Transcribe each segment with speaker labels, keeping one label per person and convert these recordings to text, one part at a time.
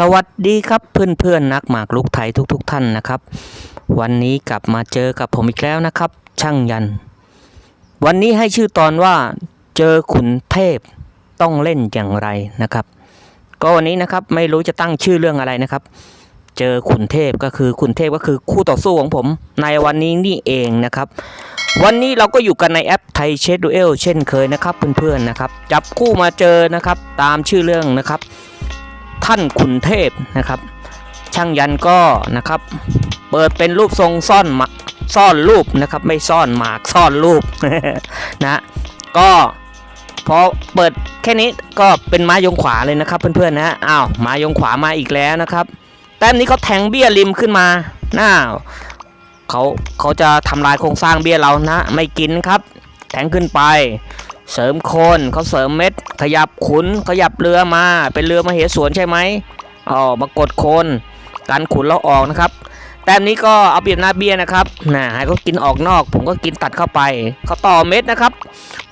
Speaker 1: สวัสดีครับเพื่อนๆนักหมากรุกไทยทุกๆทท่านนะครับ วันนี้กลับมาเจอกับผมอีกแล้วนะครับ ช่างยัน วันนี้ให้ชื่อตอนว่าเจอขุนเทพต้องเล่นอย่างไรนะครับ ก็วันนี้นะครับไม่รู้จะตั้งชื่อเรื่องอะไรนะครับ เจอขุนเทพก็คือขุนเทพก็คือคู่ต่อสู้ของผม ในวันนี้นี่เองนะครับ วันนี้เราก็อยู่กันในแอปไทยเชดดูเอลเช่นเคยนะครับเพื่อนๆนะครับจับคู่มาเจอนะครับตามชื่อเรื่องนะครับ ท่านขุนเทพนะครับ ช่างยันก็นะครับ เปิดเป็นรูปทรงซ่อนมาซ่อนรูปนะครับ ไม่ซ่อนหมากซ่อนรูปนะก็พอเปิดแค่นี้ก็เป็นไม้ยงขวาเลยนะครับ เพื่อนๆนะอ้าวไม้ยงขวามาอีกแล้วนะครับ แต้มนี้เขาแทงเบี้ยริมขึ้นมาน้าเขาเขาจะทำลายโครงสร้างเบี้ยเรานะ ไม่กินครับ แทงขึ้นไป เสริมคนเขาเสริมเม็ด ขยับขุน ขยับเรือมา เป็นเรือมาเหสวนใช่ไหมอ๋อมากดคนการขุนเราออกนะครับ แต้มนี้ก็เอาเปรียบหน้าเบี้ยนะครับนะให้เขากินออกนอก ผมก็กินตัดเข้าไป เขาต่อเม็ดนะครับ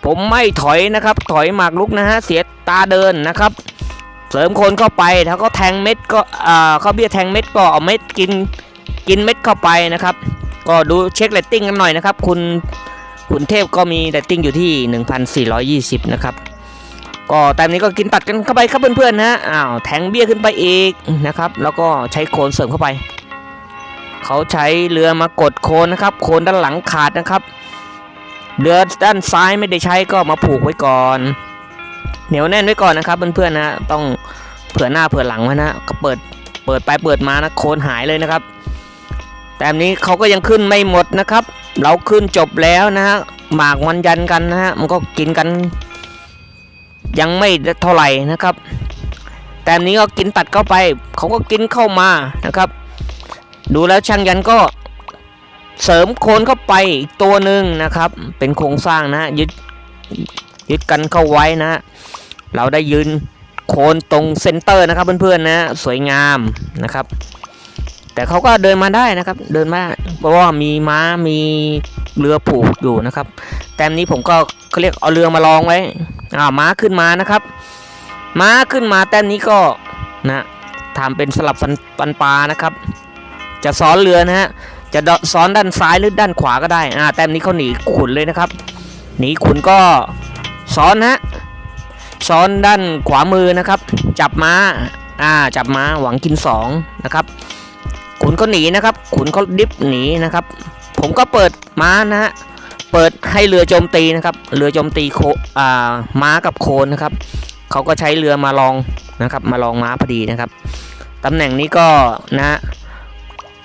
Speaker 1: ผมไม่ถอยนะครับ ถอยหมากลุกนะฮะ เสียตาเดินนะครับ เสริมคนเข้าไป ถ้าเขาแทงเม็ดก็อ่าเขาเบี้ยแทงเม็ดก็เอาเม็ดกิน กินเม็ดเข้าไปนะครับ ก็ดูเช็คเรตติ้งกันหน่อยนะครับ คุณ คุณเทพก็มีเรตติ้งอยู่ที่ 1420 นะครับ ก็แต้มนี้ก็กินตัดกันเข้าไปครับเพื่อนๆนะอ้าวแทงเบี้ยขึ้นไปอีกนะครับ แล้วก็ใช้โคนเสริมเข้าไป เขาใช้เรือมากดโคนนะครับ โคนด้านหลังขาดนะครับ เรือด้านซ้ายไม่ได้ใช้ก็มาผูกไว้ก่อน เหนียวแน่นไว้ก่อนนะครับเพื่อนๆนะต้องเผื่อหน้าเผื่อหลังไว้นะก็เปิดเปิดไปเปิดมานะโคนหายเลยนะครับ ต่อันนี้เขาก็ยังขึ้นไม่หมดนะครับ เราขึ้นจบแล้วนะฮะหมากมันยันกันนะฮะมันก็กินกัน ยังไม่เท่าไหร่นะครับ แต่อันนี้ก็กินตัดเข้าไปเขาก็กินเข้ามานะครับ ดูแล้วช่างยันก็เสริมโคนเข้าไปอีกตัวหนึ่งนะครับ เป็นโครงสร้างนะยึดยึดกันเข้าไว้นะ เราได้ยืนโคนตรงเซนเตอร์นะครับเพื่อนๆนะสวยงามนะครับ แต่เขาก็เดินมาได้นะครับ เดินมาเพราะว่ามีม้ามีเรือผูกอยู่นะครับ แต้มนี้ผมก็เขาเรียกเอาเรือมาลองไว้อ่าม้าขึ้นมานะครับ ม้าขึ้นมาแต้มนี้ก็นะทำเป็นสลับฟันปันปลานะครับ จะซ้อนเรือนะฮะจะซ้อนด้านซ้ายหรือด้านขวาก็ได้อ่าแต้มนี้เขาหนีขุนเลยนะครับ หนีขุนก็ซ้อนฮะซ้อนด้านขวามือนะครับ จับม้าอ่าจับม้าหวังกินสองนะครับ ขุนก็หนีนะครับ ขุนเขาดิฟหนีนะครับ ผมก็เปิดม้านะฮะเปิดให้เรือโจมตีนะครับ เรือโจมตีโคอ่าม้ากับโคนนะครับเขาก็ใช้เรือมาลองนะครับ มาลองม้าพอดีนะครับตำแหน่งนี้ก็นะฮะ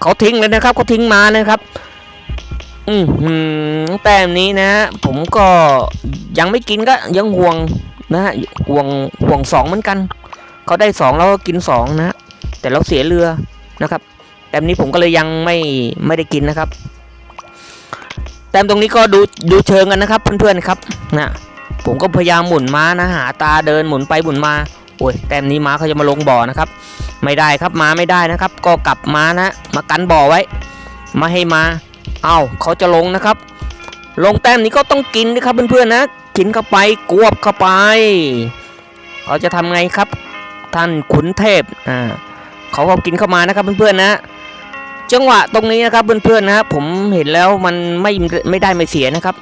Speaker 1: เขาทิ้งเลยนะครับเขาทิ้งม้านะครับอืมแต้มนี้นะฮะผมก็ยังไม่กินก็ยังห่วงนะฮะห่วงห่วงสองเหมือนกันเขาได้สองแล้วก็กินสองนะแต่เราเสียเรือนะครับ แต้มนี้ผมก็เลยยังไม่ไม่ได้กินนะครับ แต้มตรงนี้ก็ดูดูเชิงกันนะครับ เพื่อนๆครับนะผมก็พยายามหมุนม้านะหาตาเดินหมุนไปหมุนมาโอ้ยแต้มนี้ม้าเขาจะมาลงบ่อนะครับ ไม่ได้ครับม้าไม่ได้นะครับ ก็กลับม้านะ มากันบ่อไว้ มาให้มาเอ้าเขาจะลงนะครับ ลงแต้มนี้ก็ต้องกินนะครับเพื่อนๆนะกินเข้าไปกวบเข้าไป เขาจะทำไงครับ ท่านขุนเทพอ่าเขาก็กินเข้ามานะครับเพื่อนๆนะ จังหวะตรงนี้นะครับเพื่อนๆนะผมเห็นแล้วมันไม่ไม่ได้ไม่เสียนะครับ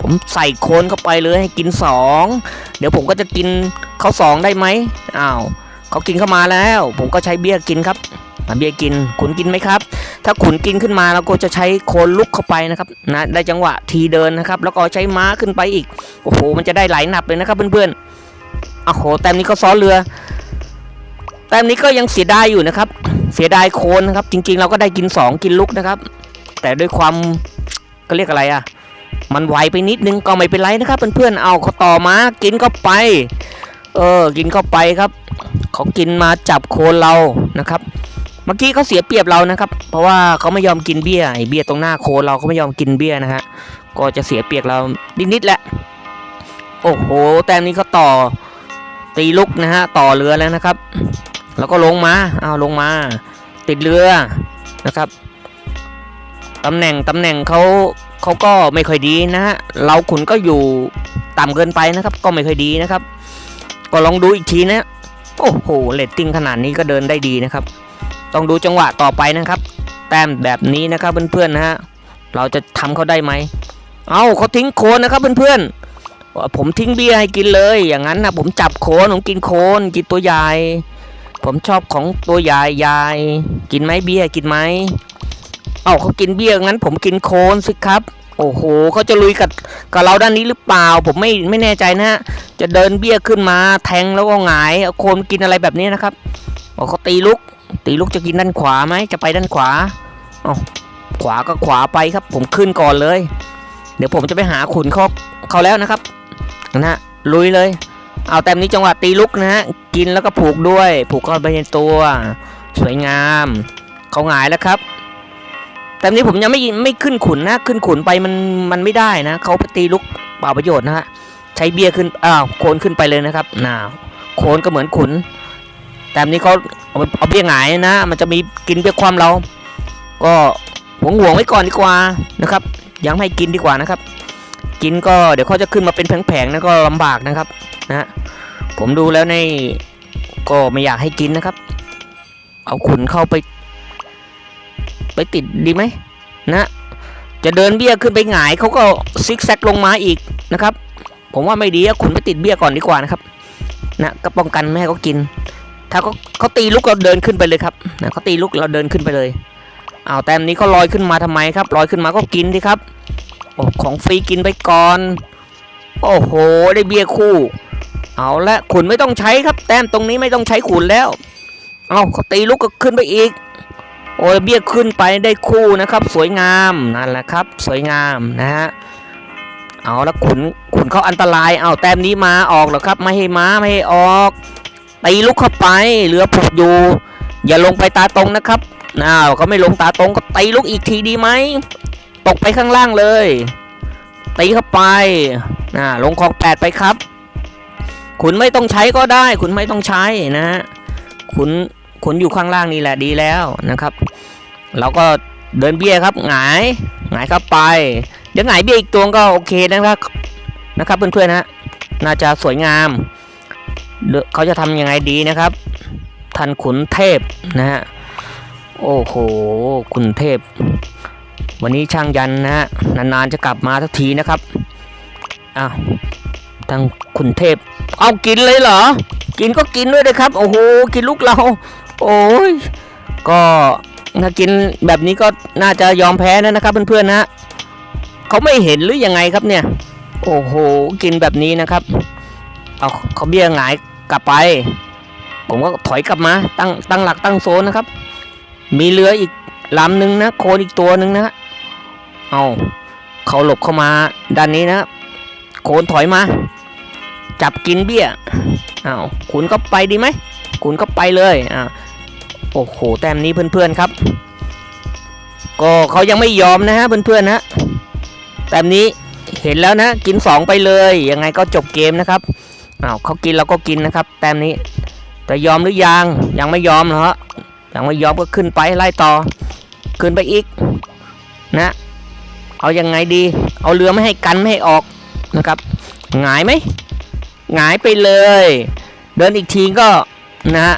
Speaker 1: ผมใส่โคนเข้าไปเลยให้กินสองเดี๋ยวผมก็จะกินเขาสองได้ไหมอ้าวเขากินเข้ามาแล้ว ผมก็ใช้เบี้ยกินครับเบี้ยกินขุนกินไหมครับ ถ้าขุนกินขึ้นมาเราก็จะใช้โคนลุกเข้าไปนะครับนะได้จังหวะทีเดินนะครับ แล้วก็ใช้ม้าขึ้นไปอีกโอ้โหมันจะได้ไหลหนับเลยนะครับเพื่อนๆโอ้โหแต้มนี้ก็ซ้อนเรือแต้มนี้ก็ยังเสียดายอยู่นะครับ เสียดายโคนนะครับ จริง ๆ เราก็ได้กิน 2 กินลุกนะครับ แต่ด้วยความก็เรียกอะไรอะ่ะ มันไวไปนิดนึงก็ไม่เป็นไรนะครับเพื่อนๆเอาเขาต่อมากินเข้าไป เออ กินเข้าไปครับเขากินมาจับโคนเรานะครับ เมื่อกี้เขาเสียเปรียบเรานะครับ เพราะว่าเขาไม่ยอมกินเบี้ยไอ้เบี้ยตรงหน้าโคนเราเขาไม่ยอมกินเบี้ยนะฮะก็จะเสียเปรียบเรานิดๆแหละ โอ้โห แต้มนี้เขาต่อตีลุกนะฮะต่อเรือแล้วนะครับ แล้วก็ลงมาเอาลงมา ติดเรือนะครับตำแหน่งตำแหน่งเขาเขาก็ไม่ค่อยดีนะฮะเราขุนก็อยู่ต่ำเกินไปนะครับ ก็ไม่ค่อยดีนะครับ ก็ลองดูอีกทีนะโอ้โหเลตติ้งขนาดนี้ก็เดินได้ดีนะครับ ต้องดูจังหวะต่อไปนะครับ แต้มแบบนี้นะครับเพื่อนๆนะฮะเราจะทำเขาได้ไหมเอาเขาทิ้งโคนนะครับเพื่อนๆผมทิ้งเบียร์ให้กินเลย อย่างนั้นนะผมจับโคนผมกินโคนกินตัวใหญ่ ผมชอบของตัวใหญ่ใหญ่กินไหมเบียร์กินไหมเอาเขากินเบียร์งั้น ผมกินโคนสิครับ โอ้โหเขาจะลุยกับกับเราด้านนี้หรือเปล่า ผมไม่ไม่แน่ใจนะฮะจะเดินเบี้ยขึ้นมาแทงแล้วก็หงายเอาโคนกินอะไรแบบนี้นะครับโอ้เขาตีลุก ตีลุกจะกินด้านขวาไหมจะไปด้านขวาเอ๋อขวาก็ขวาไปครับ ผมขึ้นก่อนเลย เดี๋ยวผมจะไปหาขุนเขาเขาแล้วนะครับนะฮะลุยเลย เอาแต้มนี้จังหวะตีลุกนะฮะกินแล้วก็ผูกด้วย ผูกเข้าไปในตัว สวยงามเขาหงายแล้วครับแต่นี้ผมยังไม่ไม่ขึ้นขุนนะขึ้นขุนไปมันมันไม่ได้นะเขาไปตีลุกเปล่าประโยชน์นะฮะใช้เบียร์ขึ้นอ้าวโคนขึ้นไปเลยนะครับน่าโคนก็เหมือนขุน แต่อันนี้เขาเอาเอาเบี้ยหงายนะ มันจะมีกินเบี้ยความเรา ก็หวงห่วงไว้ก่อนดีกว่านะครับ ยังไม่ให้กินดีกว่านะครับ กินก็เดี๋ยวเขาจะขึ้นมาเป็นแผงๆนะก็ลำบากนะครับนะผมดูแล้วในก็ไม่อยากให้กินนะครับ เอาขุนเข้าไป ไปติดดีไหมนะจะเดินเบี้ยขึ้นไปหงายเขาก็ซิกแซกลงมาอีกนะครับ ผมว่าไม่ดีอะขุนไปติดเบี้ยก่อนดีกว่านะครับนะก็ป้องกันไม่ให้เขากิน ถ้าเขาเขาตีลุกเราเดินขึ้นไปเลยครับนะเขาตีลุกเราเดินขึ้นไปเลยเอาแต้มนี้เขาลอยขึ้นมาทำไมครับลอยขึ้นมาก็กินดิครับ โอ้ของฟรีกินไปก่อน โอ้โห ได้เบี้ยคู่ เอาละขุนไม่ต้องใช้ครับ แต้มตรงนี้ไม่ต้องใช้ขุนแล้ว เอาเขาตีลุกก็ขึ้นไปอีก โอ้ยเบี้ยขึ้นไปได้คู่นะครับ สวยงามนั่นแหละครับ สวยงามนะฮะเอาล้วขุนขุนเขาอันตรายเอาแต้มนี้มาออกเหรอครับ ไม่ให้มาไม่ให้ออกตีลุกเข้าไปเหลือผูกอยู่ อย่าลงไปตาตรงนะครับอ้าวเขาไม่ลงตาตรงก็ตีลุกอีกทีดีไหม ตกไปข้างล่างเลยตีเข้าไปน่าลงคลองแปดไปครับขุนไม่ต้องใช้ก็ได้ขุนไม่ต้องใช้นะฮะขุนขุนอยู่ข้างล่างนี่แหละดีแล้วนะครับ เราก็เดินเบี้ยครับหงายหงายเข้าไป เดี๋ยวหงายเบี้ยอีกตัวก็โอเคนะครับนะครับเพื่อนๆนะน่าจะสวยงามเดี๋ยวเขาจะทำยังไงดีนะครับ ทันขุนเทพนะฮะโอ้โหขุนเทพ วันนี้ช่างยันนะฮะนานๆจะกลับมาสักทีนะครับอ้าวทางขุนเทพ เอากินเลยเหรอ กินก็กินด้วยเลยครับ โอ้โหกินลูกเรา โอ้ยก็ถ้ากินแบบนี้ก็น่าจะยอมแพ้แล้วนะครับเพื่อนๆนะเขาไม่เห็นหรือยังไงครับเนี่ย โอ้โหกินแบบนี้นะครับ เอาเขาเบี้ยหงายกลับไป ผมก็ถอยกลับมาตั้งตั้งหลักตั้งโซนนะครับ มีเรืออีกลำหนึ่งนะโคนอีกตัวหนึ่งนะ เอาเขาหลบเข้ามาด้านนี้นะโคนถอยมา จับกินเบี้ยอ้าวขุนก็ไปดีไหมขุนก็ไปเลยอ่าโอ้โหแต้มนี้เพื่อนๆครับ ก็เขายังไม่ยอมนะฮะเพื่อนๆนะแต้มนี้เห็นแล้วนะ กินสองไปเลยยังไงก็จบเกมนะครับอ้าวเขากินเราก็กินนะครับ แต้มนี้แต่ยอมหรือยังยังไม่ยอมเหรอยังไม่ยอมก็ขึ้นไปไล่ต่อ ขึ้นไปอีกนะ เอายังไงดี เอาเรือไม่ให้กันไม่ให้ออกนะครับหงายไหมหงายไปเลย เดินอีกทีก็นะฮะ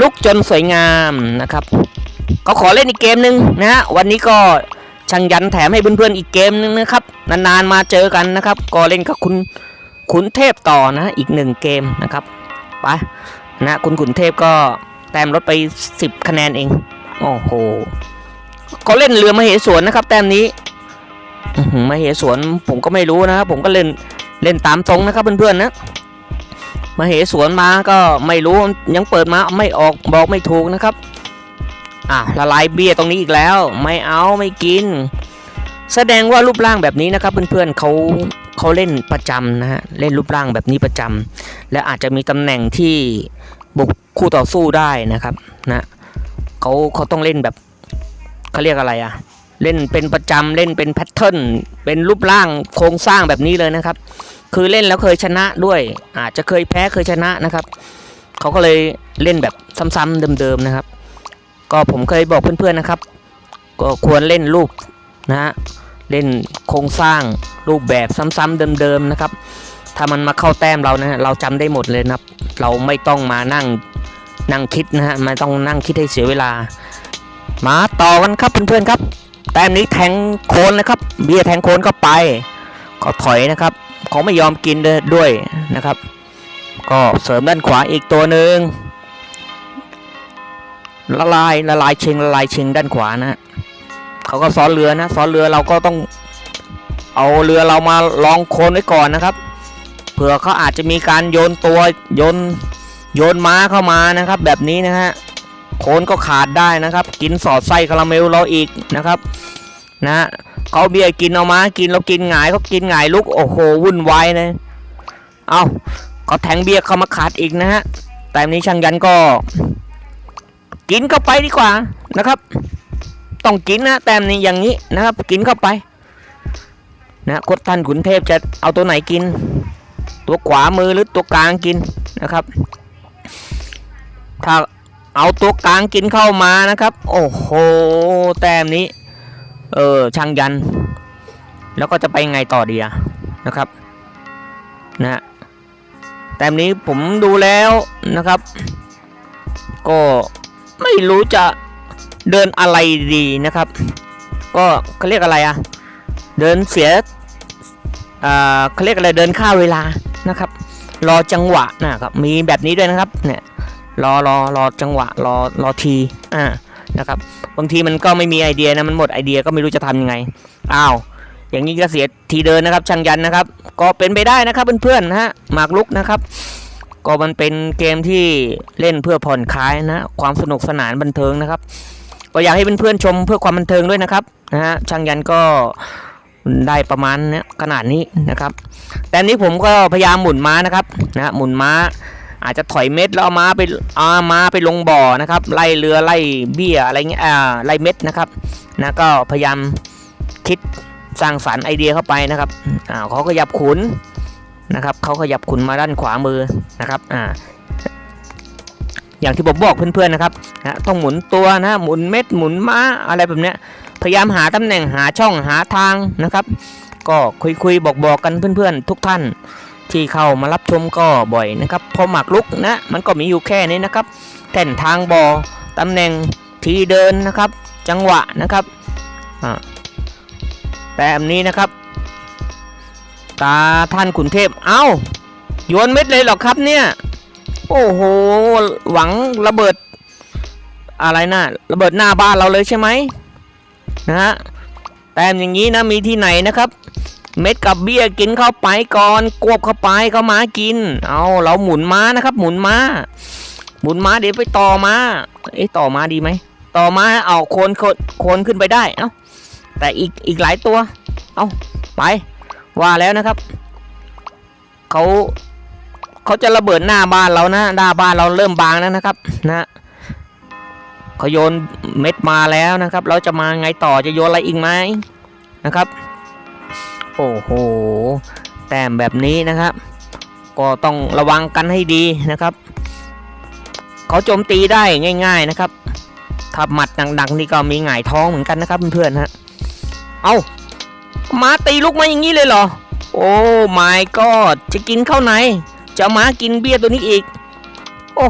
Speaker 1: ลุกจนสวยงามนะครับ ก็ขอเล่นอีกเกมหนึ่งนะฮะวันนี้ก็ช่างยันแถมให้เพื่อนๆอีกเกมหนึงนะครับ นานๆมาเจอกันนะครับ ก็เล่นกับคุณขุนเทพต่อนะอีกหนึ่งเกมนะครับไปนะคุณขุนเทพก็แต้มลดไป 10 คะแนนเอง โอ้โห ก็เล่นเรือมาเหสวนนะครับ แต้มนี้มาเหสวนผมก็ไม่รู้นะครับผมก็เล่นเล่นตามตรงนะครับเพื่อนๆนะมาเหสวนมาก็ไม่รู้ยังเปิดมาไม่ออกบอกไม่ถูกนะครับอะละลายเบียร์ตรงนี้อีกแล้ว ไม่เอาไม่กิน แสดงว่ารูปร่างแบบนี้นะครับ เพื่อนๆเขาเขาเล่นประจำนะฮะเล่นรูปร่างแบบนี้ประจำและอาจจะมีตำแหน่งที่บุกคู่ต่อสู้ได้นะครับนะเขาเขาต้องเล่นแบบ เขาเรียกอะไรอะเล่นเป็นประจำเล่นเป็นแพทเทิร์นเป็นรูปร่างโครงสร้างแบบนี้เลยนะครับ คือเล่นแล้วเคยชนะด้วย อาจจะเคยแพ้เคยชนะนะครับเขาก็เลยเล่นแบบซ้ำๆเดิมๆนะครับ ก็ผมเคยบอกเพื่อนๆนะครับ ก็ควรเล่นรูปนะฮะเล่นโครงสร้างรูปแบบซ้ำๆเดิมๆนะครับ ถ้ามันมาเข้าแต้มเรานะฮะเราจำได้หมดเลยนะครับ เราไม่ต้องมานั่งนั่งคิดนะฮะไม่ต้องนั่งคิดให้เสียเวลา มาต่อกันครับเพื่อนๆครับ แต้มนี้แทงโคนนะครับ เบียแทงโคนก็ไป ก็ถอยนะครับ เขาไม่ยอมกินด้วยนะครับ ก็เสริมด้านขวาอีกตัวหนึ่งละลายละลายเชิงละลายเชิงด้านขวานะเขาก็ซ้อนเรือนะซ้อนเรือเราก็ต้องเอาเรือเรามาลองโคนไว้ก่อนนะครับ เผื่อเขาอาจจะมีการโยนตัวโยนโยนม้าเข้ามานะครับ แบบนี้นะฮะ โคนก็ขาดได้นะครับ กินสอดไส้คาราเมลเราอีกนะครับนะเขาเบียร์กินเอามากินเรากินหงายเขากินหงายลุกโอ้โหวุ่นวายเลยเอาเขาแทงเบียร์เขามาขาดอีกนะฮะแต่นี้ช่างยันก็ กินเข้าไปดีกว่านะครับ ต้องกินนะแต้มนี้อย่างนี้นะครับ กินเข้าไปนะกดท่านขุนเทพจะเอาตัวไหนกิน ตัวขวามือหรือตัวกลางกินนะครับ ถ้า เอาตัวกลางกินเข้ามานะครับ โอ้โห แต้มนี้ เออช่างยัน แล้วก็จะไปไงต่อดีอะนะครับ นะแต้มนี้ผมดูแล้วนะครับ ก็ไม่รู้จะเดินอะไรดีนะครับ ก็เขาเรียกอะไรอะเดินเสียอ่าเขาเรียกอะไรเดินค่าเวลานะครับ รอจังหวะนะครับ มีแบบนี้ด้วยนะครับเนี่ย รอรอรอจังหวะรอรอทีอ่านะครับบางทีมันก็ไม่มีไอเดียนะมันหมดไอเดียก็ไม่รู้จะทำยังไงอ้าวอย่างนี้ก็เสียทีเดินนะครับช่างยันนะครับ ก็เป็นไปได้นะครับเพื่อนๆนะฮะหมากลุกนะครับ ก็มันเป็นเกมที่เล่นเพื่อผ่อนคลายนะความสนุกสนานบันเทิงนะครับ ก็อยากให้เพื่อนๆชมเพื่อความบันเทิงด้วยนะครับนะฮะช่างยันก็ได้ประมาณนี้ขนาดนี้นะครับ แต่นี้ผมก็พยายามหมุนม้านะครับนะหมุนม้า อาจจะถอยเม็ดแล้วเอาม้าไปเอาม้าไปลงบ่อนะครับ ไล่เรือไล่เบี้ยอะไรเงี้ยอ่าไล่เม็ดนะครับนะก็พยายามคิดสร้างสรรค์ไอเดียเข้าไปนะครับอ่าเขาขยับขุนนะครับเขาขยับขุนมาด้านขวามือนะครับอ่าอย่างที่ผมบอกเพื่อนๆนะครับนะต้องหมุนตัวนะหมุนเม็ดหมุนม้าอะไรแบบเนี้ยพยายามหาตำแหน่งหาช่องหาทางนะครับ ก็คุยคุยบอกบอกกันเพื่อนๆ ทุกท่าน ที่เข้ามารับชมก็บ่อยนะครับพอหมากลุกนะ มันก็มีอยู่แค่นี้นะครับ แท่นทางบอตำแหน่งทีเดินนะครับ จังหวะนะครับแบบนี้นะครับ ตาท่านขุนเทพ เอ้าโยนเม็ดเลยเหรอครับเนี่ย โอ้โห หวังระเบิด อะไรนะระเบิดหน้าบ้านเราเลยใช่ไหมนะฮะแต้มอย่างนี้นะมีที่ไหนนะครับ เม็ดกับเบี้ยกินเข้าไปก่อนกวบเข้าไปเข้ามากิน เอาเราหมุนม้านะครับ หมุนม้า หมุนม้าเดี๋ยวไปต่อมาเอ๊ะต่อมาดีไหมต่อมาเอาโคนโคนโคนขึ้นไปได้เอ้าแต่อีกอีกหลายตัว เอาไปว่าแล้วนะครับเขาเขาจะระเบิดหน้าบ้านเรานะหน้าบ้านเราเริ่มบางแล้วนะครับนะเขาโยนเม็ดมาแล้วนะครับ เราจะมาไงต่อจะโยนอะไรอีกไหมนะครับ โอ้โห แต้มแบบนี้นะครับ ก็ต้องระวังกันให้ดีนะครับ เขาโจมตีได้ง่าย ๆนะครับถ้าหมัดหนักๆนี่ก็มีหงายท้องเหมือนกันนะครับเพื่อนๆฮะ เอามาตีลูกมาอย่างนี้เลยเหรอ โอ้ my god จะกินเข้าไหน จะเอามากินเบี้ยตัวนี้อีก โอ้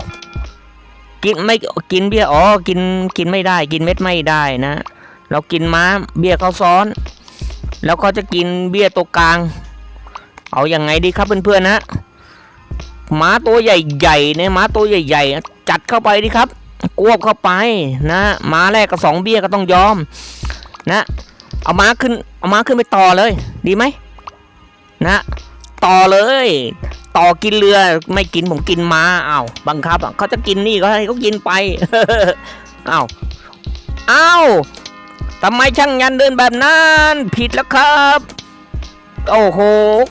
Speaker 1: กินไม่กินเบี้ยอ๋อกินกินไม่ได้ กินเม็ดไม่ได้นะ เรากินม้าเบี้ยเขาซ้อน แล้วก็จะกินเบี้ยตัวกลาง เอาอยัางไงดีครับเพื่อนๆนะม้าตัวใหญ่ๆเนี่ยม้าตัวใหญ่ๆ จัดเข้าไปดีครับกวบเข้าไปนะม้าแรกกับสองเบี้ยก็ต้องยอม นะเอาม้าขึ้นเอาม้าขึ้นไปต่อเลย ดีไหมนะต่อเลย ต่อกินเรือไม่กินผมกินม้าอ้าวบังคับอะเขาจะกินนี่ก็ให้เขากินไปอ้าวอ้าว ทำไมช่างยันเดินแบบนั้นผิดแล้วครับ โอ้โห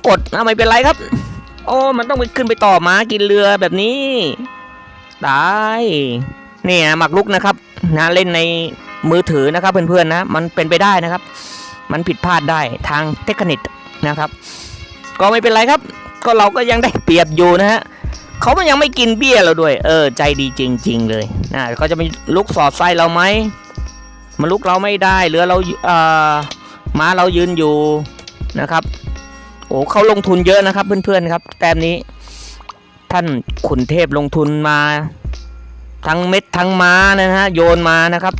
Speaker 1: กดอะไม่เป็นไรครับ โอ้มันต้องไปขึ้นไปต่อม้ากินเรือแบบนี้ได้เนี่ยหมักลุกนะครับนะเล่นในมือถือนะครับ เพื่อนๆนะ มันเป็นไปได้นะครับ มันผิดพลาดได้ทางเทคนิคนะครับ ก็ไม่เป็นไรครับ ก็เราก็ยังได้เปรียบอยู่นะฮะเขามันยังไม่กินเบี้ยเราด้วย เออ ใจดีจริง ๆ เลยนะเขาจะมีลุกสอดไส้เราไหม มันลุกเราไม่ได้เรือเราเอ่อม้าเรายืนอยู่นะครับ โอ้เขาลงทุนเยอะนะครับ เพื่อนๆครับ แต้มนี้ ท่านขุนเทพลงทุนมา ทั้งเม็ดทั้งม้านะฮะโยนมานะครับ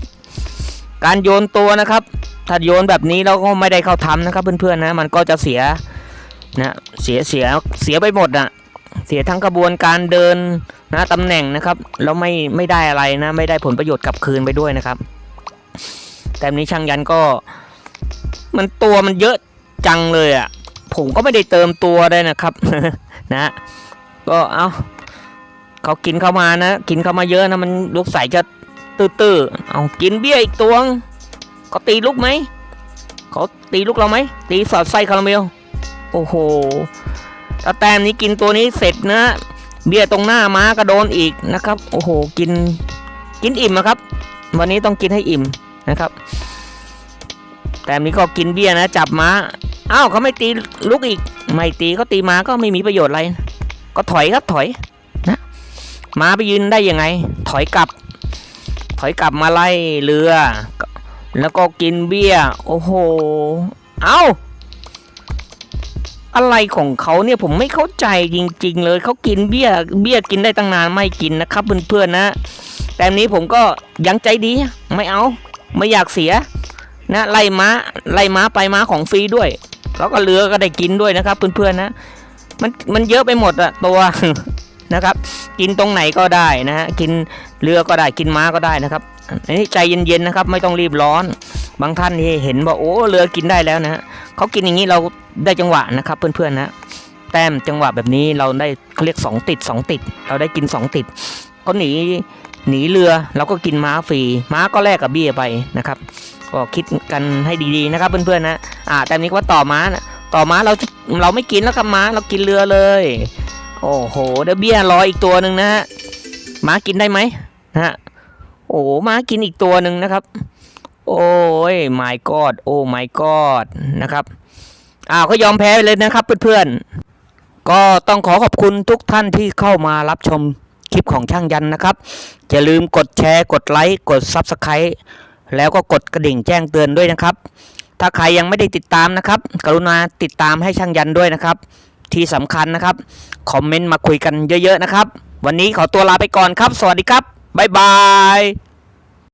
Speaker 1: การโยนตัวนะครับ ถ้าโยนแบบนี้เราก็ไม่ได้เข้าทำนะครับ เพื่อนๆนะมันก็จะเสียนะเสียเสียเสียไปหมดอะเสียทั้งกระบวนการเดินนะตำแหน่งนะครับแล้วไม่ไม่ได้อะไรนะ ไม่ได้ผลประโยชน์กลับคืนไปด้วยนะครับ แต่นี้ช่างยันก็ มันตัวมันเยอะจังเลยอะผมก็ไม่ได้เติมตัวได้นะครับ นะ ก็เอาเขากินเข้ามานะ กินเข้ามาเยอะนะมันลูกใสจะตื้อๆเอากินเบี้ยอีกตัวงเขาตีลูกไหมเขาตีลูกเราไหมตีสอดไส้คาราเมลโอ้โหถ้าแต้มนี้กินตัวนี้เสร็จนะเบี้ยตรงหน้าม้าก็โดนอีกนะครับ โอ้โห กิน กินอิ่มนะครับ วันนี้ต้องกินให้อิ่ม นะครับ แต้มนี้ก็กินเบี้ยนะ จับม้าอ้าวเขาไม่ตีลูกอีก ไม่ตีก็ตีม้าก็ไม่มีประโยชน์อะไร ก็ถอยครับถอยนะม้าไปยืนได้ยังไง ถอยกลับ ถอยกลับมาไล่เรือ แล้วก็กินเบี้ย โอ้โห เอ้าอะไรของเขาเนี่ยผมไม่เข้าใจจริง ๆ เลยเขากินเบี้ยเบี้ยกินได้ตั้งนานไม่กินนะครับเพื่อนๆนะ แต่นี้ผมก็ยังใจดีไม่เอา ไม่อยากเสียนะไล่ม้าไล่ม้าไปม้าของฟรีด้วย แล้วก็เรือก็ได้กินด้วยนะครับเพื่อนๆนะมันมันเยอะไปหมดอะตัวนะครับ กินตรงไหนก็ได้นะฮะกินเรือก็ได้กินม้าก็ได้นะครับอันนี้ใจเย็นๆนะครับ ไม่ต้องรีบร้อน บางท่านที่เห็นว่าโอ้เรือกินได้แล้วนะฮะเขากินอย่างนี้เราได้จังหวะนะครับเพื่อนๆนะแต้มจังหวะแบบนี้เราได้เขาเรียกสองติดสองติด เราได้กินสองติดเขาหนี หนีเรือเราก็กินม้าฟรี ม้าก็แลกกับเบี้ยไปนะครับ ก็คิดกันให้ดีๆนะครับ เพื่อนๆนะอ่าแต่นี้ว่าต่อม้านะต่อม้าเราเราไม่กินแล้วครับม้าเรากินเรือเลย โอ้โหเดี๋ยวเบี้ยรออีกตัวหนึ่งนะฮะม้ากินได้ไหมนะฮะโอ้ม้ากินอีกตัวหนึ่งนะครับ โอ้ย my god โอ้ my god นะครับอ้าวก็ยอมแพ้ไปเลยนะครับเพื่อนๆก็ต้องขอขอบคุณทุกท่านที่เข้ามารับชม คลิปของช่างยันนะครับ อย่าลืมกดแชร์ กดไลค์ กด Subscribe แล้วก็กดกระดิ่งแจ้งเตือนด้วยนะครับ ถ้าใครยังไม่ได้ติดตามนะครับ กรุณาติดตามให้ช่างยันด้วยนะครับ ที่สำคัญนะครับ คอมเมนต์มาคุยกันเยอะๆนะครับ วันนี้ขอตัวลาไปก่อนครับ สวัสดีครับ บ๊ายบาย